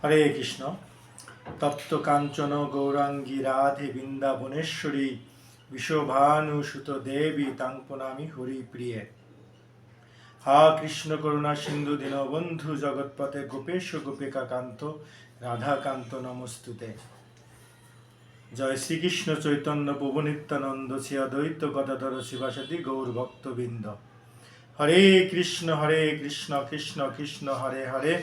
হরে কৃষ্ণ। তপ্ত কাঞ্চন গৌরাঙ্গী রাধে বৃন্দাবনেশ্বরী বিশ্বভানুসুত দেবী তাং প্রণামি হরি প্রিয়ে হা কৃষ্ণ করুণা সিন্ধু দীনবন্ধু জগৎপথে গোপেশ গোপিকা কান্ত রাধাকান্ত নমস্তুতে। জয় শ্রীকৃষ্ণ চৈতন্য প্রভু নিত্যানন্দ শ্রী অদ্বৈত গদাধর শিবাসাদি গৌর ভক্তবৃন্দ। হরে কৃষ্ণ হরে কৃষ্ণ কৃষ্ণ কৃষ্ণ, হরে হরে।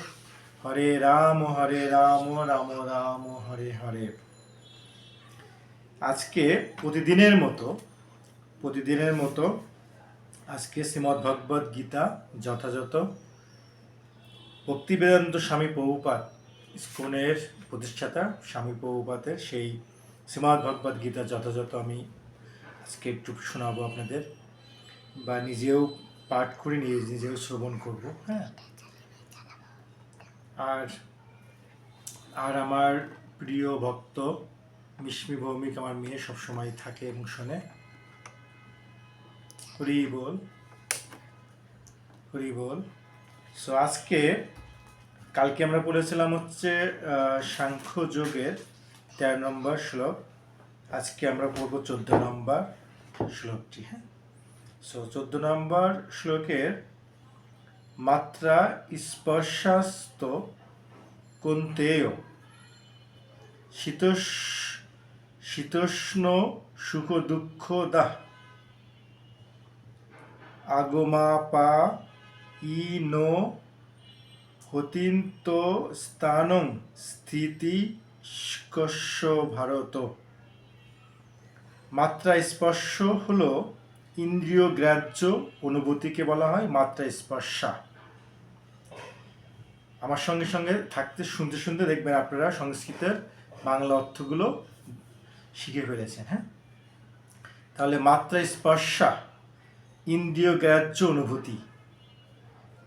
হরে রাম হরে রাম রাম রাম, হরে হরে। আজকে প্রতিদিনের মতো প্রতিদিনের মতো আজকে শ্রীমদ্ গীতা যথাযথ ভক্তিবেদান্ত স্বামী প্রভুপাত ইস্কনের প্রতিষ্ঠাতা স্বামী প্রভুপাতের সেই শ্রীমদ্ গীতা যথাযথ আমি আজকে একটু শোনাবো আপনাদের বা নিজেও পাঠ করে নিয়ে নিজেও শ্রবণ করব হ্যাঁ? আর আর আমার প্রিয় ভক্ত মিশমি ভৌমিক আমার মেয়ে সবসময় থাকে এবং শোনে। হরি বল হরি বল। সো আজকে কালকে আমরা পড়েছিলাম হচ্ছে সাংখ্য যোগের তেরো নম্বর শ্লোক। আজকে আমরা পড়ব চোদ্দ নম্বর শ্লোকটি হ্যাঁ? সো চোদ্দ নম্বর শ্লোকের মাত্রা স্পর্শাস্ত কোন্তেয়। শীতোষ শীতোষ্ণ সুখ দুঃখ দাহ আগমাপা ই নো হতিন্ত স্থানং স্থিতি স্কস্য ভারত। মাত্রা স্পর্শ হলো ইন্দ্রিয় গ্রাহ্য অনুভূতিকে বলা হয়, মাত্রা স্পর্শা। আমার সঙ্গে সঙ্গে থাকতে, শুনতে শুনতে দেখবেন আপনারা সংস্কৃতের বাংলা অর্থগুলো শিখে ফেলেছেন হ্যাঁ? তাহলে মাত্রা স্পর্শা, ইন্দ্রিয় গ্রাহ্য অনুভূতি।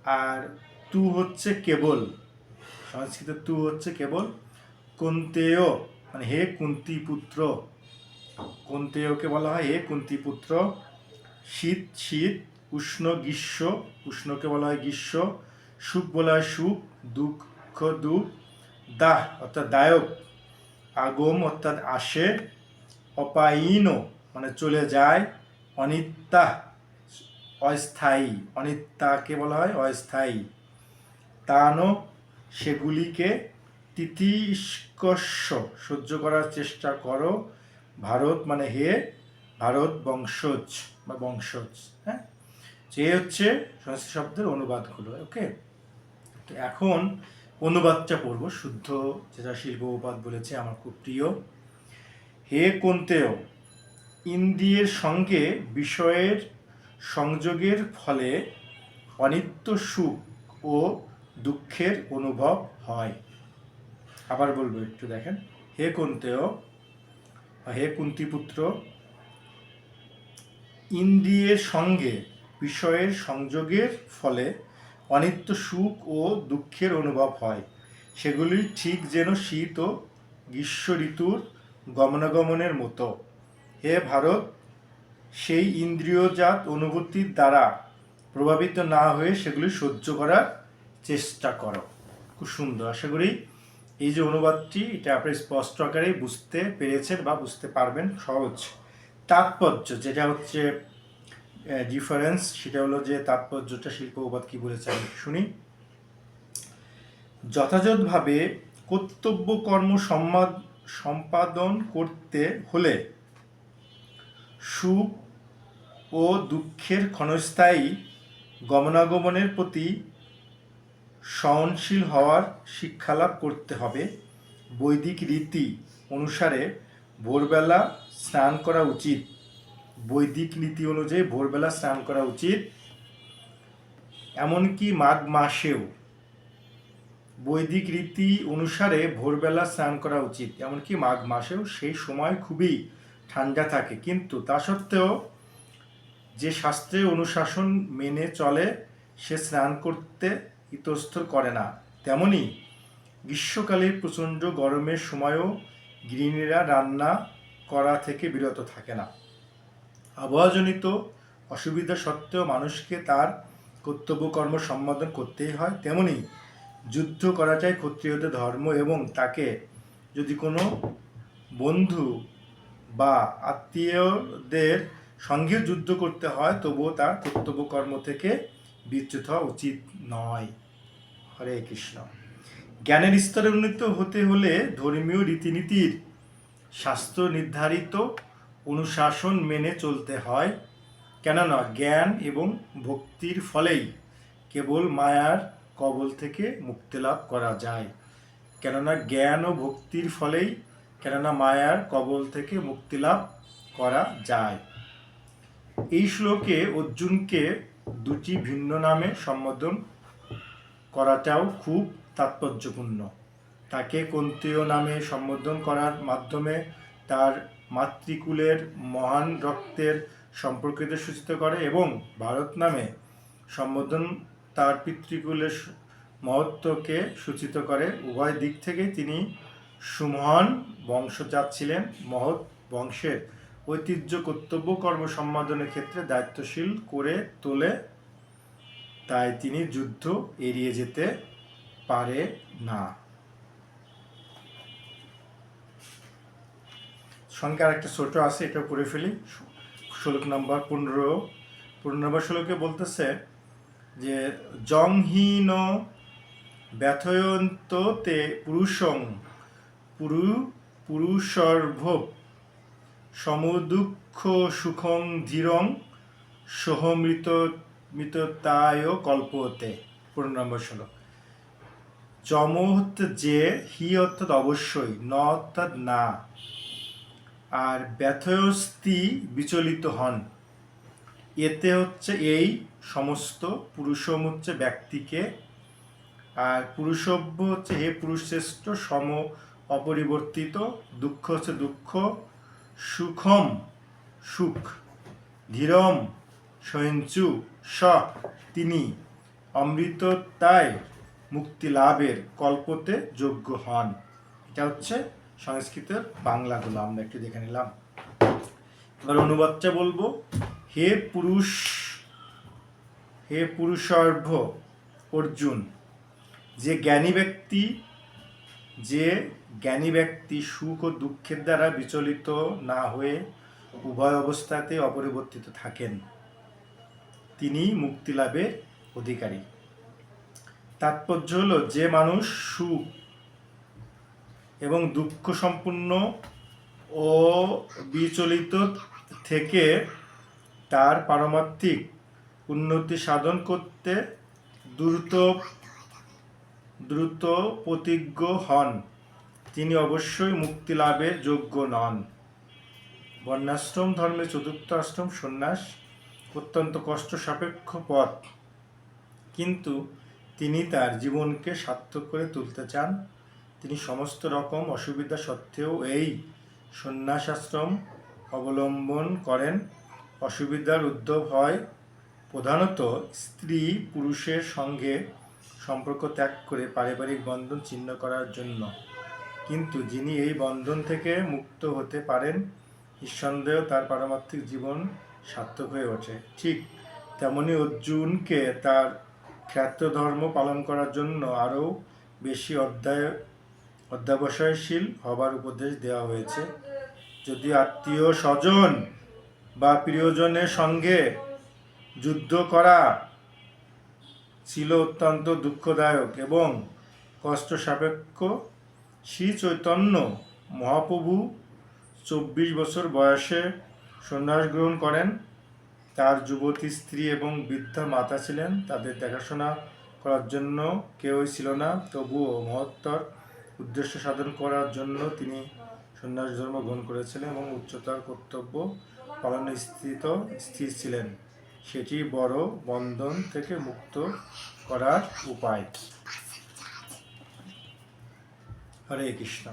আর তু হচ্ছে কেবল সংস্কৃতে তু হচ্ছে কেবল কুন্তেয় মানে হে কুন্তি পুত্র কুন্তেয়কে বলা হয় হে কুন্তি পুত্র শীত শীত, উষ্ণ গ্রীষ্ম, উষ্ণকে বলা হয় গ্রীষ্ম, সুখ বলা হয় সুখ, দুঃখ দুঃখ, দাহ অর্থাৎ দায়ক, আগম অর্থাৎ আসে, অপায়ীন মানে চলে যায়, অনিত্যা, অস্থায়ী, অনিত্যাকে বলা হয় অস্থায়ী, তানো সেগুলিকে তিতিস্কস্য সহ্য করার চেষ্টা করো, ভারত মানে হে ভারত বংশজ বা বংশজ হ্যাঁ? যে হচ্ছে সংস্কৃত শব্দের অনুবাদগুলো, ওকে? তো এখন অনুবাদটা পড়ব, শুদ্ধ যেটা শিল্পোপাত বলেছে আমার খুব প্রিয়। হে কোন্তেয়, ইন্দ্রিয়ের সঙ্গে বিষয়ের সংযোগের ফলে অনিত্য সুখ ও দুঃখের অনুভব হয়। আবার বলব একটু দেখেন। হে কুন্তেয় বা হে কুন্তিপুত্র ইন্দ্রিয়ের সঙ্গে, বিষয়ের সংযোগের ফলে অনিত্য সুখ ও দুঃখের অনুভব হয়। সেগুলি ঠিক যেন শীত ও গ্রীষ্ম ঋতুর গমনাগমনের মতো। হে ভারত, সেই ইন্দ্রিয়জাত অনুভূতির দ্বারা প্রভাবিত না হয়ে সেগুলি সহ্য করার চেষ্টা করো। খুব সুন্দর। আশা করি এই যে অনুবাদটি, এটা আপনি স্পষ্ট আকারে বুঝতে পেরেছেন বা বুঝতে পারবেন সহজ। তাৎপর্য, যেটা হচ্ছে ডিফারেন্স সেটা হলো যে তাৎপর্যটা শিল্প উপাদ কি বলেছে আমি শুনি। যথাযথভাবে কর্তব্য কর্ম সম্পাদন করতে হলে সুখ ও দুঃখের ক্ষণস্থায়ী গমনাগমনের প্রতি সহনশীল হওয়ার শিক্ষালাভ করতে হবে। বৈদিক রীতি অনুসারে ভোরবেলা স্নান করা উচিত। বৈদিক নীতি অনুযায়ী ভোরবেলা স্নান করা উচিত। এমনকি মাঘ মাসেও। বৈদিক রীতি অনুসারে ভোরবেলা স্নান করা উচিত। এমনকি মাঘ মাসেও সেই সময় খুবই ঠান্ডা থাকে। কিন্তু তা সত্ত্বেও যে শাস্ত্রে অনুশাসন মেনে চলে, সে স্নান করতে ইতস্তর করে না। তেমনি গ্রীষ্মকালের প্রচণ্ড গরমের সময়ও গৃহিণীরা রান্না করা থেকে বিরত থাকে না। আবহাওয়াজনিত অসুবিধা সত্ত্বেও মানুষকে তার কর্তব্য কর্ম সম্পাদন করতেই হয়। তেমনি যুদ্ধ করাটাই ক্ষত্রিয়দের ধর্ম এবং তাকে যদি কোনো বন্ধু বা আত্মীয়দের সঙ্গে যুদ্ধ করতে হয়, তবুও তার কর্তব্য কর্ম থেকে বিচ্যুত হওয়া উচিত নয়। হরে কৃষ্ণ। জ্ঞানের স্তরে উন্নীত হতে হলে ধর্মীয় রীতিনীতির শাস্ত্র নির্ধারিত অনুশাসন মেনে চলতে হয়, কেননা জ্ঞান এবং ভক্তির ফলেই কেবল মায়ার কবল থেকে মুক্তি লাভ করা যায়। কেননা জ্ঞান ও ভক্তির ফলেই, কেননা মায়ার কবল থেকে মুক্তি লাভ করা যায়। এই শ্লোকে অর্জুনকে দুটি ভিন্ন নামে সম্বোধন করাটাও খুব তাৎপর্যপূর্ণ। তাকে কন্তীয় নামে সম্বোধন করার মাধ্যমে তার মাতৃকুলের মহান রক্তের সম্পর্কিত সূচিত করে এবং ভারত নামে সম্বোধন তার পিতৃকুলের মহত্বকে সূচিত করে। উভয় দিক থেকেই তিনি সুমহান বংশজাত ছিলেন। মহৎ বংশের ঐতিহ্য কর্তব্য কর্ম সম্পাদনের ক্ষেত্রে দায়িত্বশীল করে তোলে। তাই তিনি যুদ্ধ এড়িয়ে যেতে পারে না। সঙ্গে আরেকটা ছোট আছে, এটা পড়ে ফেলি। শ্লোক নম্বর পনেরো। পনেরো নম্বর শ্লোকে বলতেছে যে, জংহীন ব্যথয়ন্ত তে পুরুষং পুরু পুরুষর্ভ সমদুঃখ সুখং ধীরং সহমৃত মৃততায় কল্পতে। পনেরো নম্বর শ্লোক যম হচ্ছে যে, হি অর্থাৎ অবশ্যই, ন অর্থাৎ না। আর ব্যথয়স্তি বিচলিত হন। এতে হচ্ছে এই সমস্ত পুরুষম হচ্ছে ব্যক্তিকে, আর পুরুষব্য হচ্ছে হে পুরুষশ্রেষ্ঠ, সম অপরিবর্তিত, দুঃখ হচ্ছে দুঃখ, সুখম সুখ, ধীরম সহিঞ্চু স তিনি অমৃততায় মুক্তি লাভের কল্পতে যোগ্য হন। এটা হচ্ছে সংস্কৃতের বাংলাগুলো আমরা একটু দেখে নিলাম। এবার অনুবাদটা বলব। হে পুরুষ, হে পুরুষার্ভ অর্জুন, যে জ্ঞানী ব্যক্তি, যে জ্ঞানী ব্যক্তি সুখ ও দুঃখের দ্বারা বিচলিত না হয়ে উভয় অবস্থাতে অপরিবর্তিত থাকেন। তিনি মুক্তি লাভের অধিকারী। তাৎপর্য হলো, যে মানুষ সুখ এবং দুঃখ সম্পূর্ণ ও বিচলিত থেকে তার পারমাত্মিক উন্নতি সাধন করতে দ্রুত দ্রুত প্রতিজ্ঞ হন। তিনি অবশ্যই মুক্তি লাভের যোগ্য নন। বর্ণাশ্রম ধর্মের চতুর্থ আশ্রম, সন্ন্যাস, অত্যন্ত কষ্ট সাপেক্ষ পথ। কিন্তু তিনি তার জীবনকে সার্থক করে তুলতে চান। তিনি সমস্ত রকম অসুবিধা সত্ত্বেও এই সন্ন্যাসাশ্রম অবলম্বন করেন। অসুবিধার উদ্ভব হয় প্রধানত স্ত্রী পুরুষের সঙ্গে সম্পর্ক ত্যাগ করে পারিবারিক বন্ধন ছিন্ন করার জন্য। কিন্তু যিনি এই বন্ধন থেকে মুক্ত হতে পারেন, নিঃসন্দেহ তার পারমার্থিক জীবন সার্থক হয়ে ওঠে। ঠিক তেমনি অর্জুনকে তার খ্যাত ধর্ম পালন করার জন্য আরও বেশি অধ্যায় অধ্যাবসায়শীল হবার উপদেশ দেওয়া হয়েছে। যদি আত্মীয় স্বজন বা প্রিয়জনের সঙ্গে যুদ্ধ করা ছিল অত্যন্ত দুঃখদায়ক এবং কষ্ট সাপেক্ষ শ্রী চৈতন্য মহাপ্রভু চব্বিশ বছর বয়সে সন্ন্যাস গ্রহণ করেন। তার যুবতী স্ত্রী এবং বৃদ্ধা মাতা ছিলেন। তাদের দেখাশোনা করার জন্য কেউই ছিল না, তবুও মহত্তর উদ্দেশ্য সাধন করার জন্য তিনি সন্ন্যাস ধর্ম গ্রহণ করেছিলেন এবং উচ্চতার কর্তব্য পালনে স্থিত, স্থির ছিলেন। সেটি বড় বন্ধন থেকে মুক্ত করার উপায়। হরে কৃষ্ণ।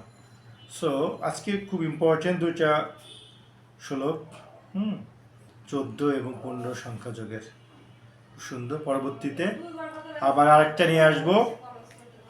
সো আজকে খুব ইম্পর্টেন্ট দুইটা শ্লোক, হুম, চোদ্দ এবং পনেরো সংখ্যা যোগের সুন্দর, পরবর্তীতে আবার আরেকটা নিয়ে আসব।